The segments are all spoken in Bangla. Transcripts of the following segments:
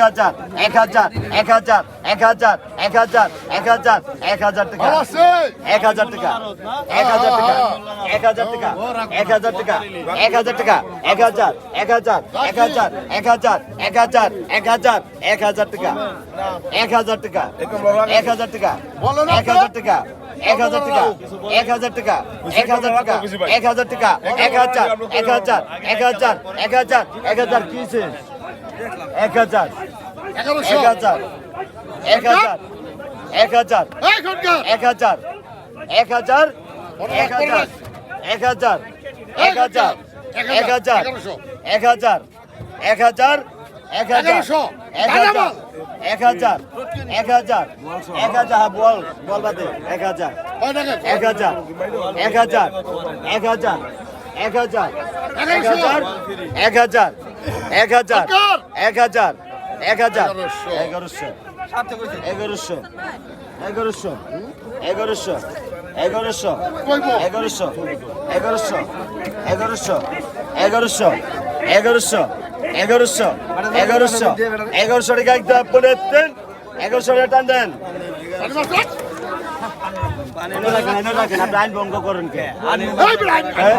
হাজার এক হাজার এক হাজার এক হাজার এক হাজার এক হাজার এক হাজার টাকা এক হাজার টাকা এক হাজার টাকা এক হাজার টাকা এক হাজার টাকা এক হাজার টাকা এক হাজার এক হাজার এক হাজার এক হাজার এক হাজার এক হাজার এক হাজার টাকা এক হাজার টাকা এক হাজার টাকা এক হাজার টাকা এক হাজার টাকা এক হাজার টাকা এক হাজার টাকা এক হাজার টাকা এক হাজার এক হাজার এক হাজার এক হাজার এক হাজার কি এক হাজার এক হাজার এক হাজার এক হাজার এক হাজার এক হাজার এক হাজার এক হাজার এক হাজার এক হাজার এক হাজার এক হাজার এক হাজার এক হাজার এক হাজার এক হাজার এক হাজার হ্যাঁ, বল বল বাদে এক হাজার এক হাজার এক হাজার এক হাজার এক হাজার এক হাজার এক হাজার এক হাজার এক হাজার এক হাজার। এগারোশো। এগারোশো। এগারোশো। এগারোশো। এগারোশো। এগারোশো। এগারোশো। এগারোশো। এগারোশো। এগারোশো। এগারোশো। এগারোশো। এগারোশো। টাকা একদম বলে দেন এগারোশো টাকা টান দেন। এনে রাখেন, এনে রাখেন, আপনি আইন ভঙ্গ করেন কে? হ্যাঁ?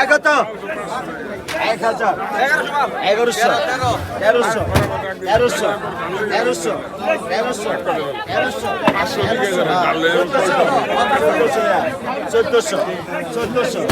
আগত এক হাজার। এগারোশো। তেরোশো। তেরোশো। তেরোশো। তেরোশো। তেরোশো। চোদ্দশো। চোদ্দশো। চোদ্দশো।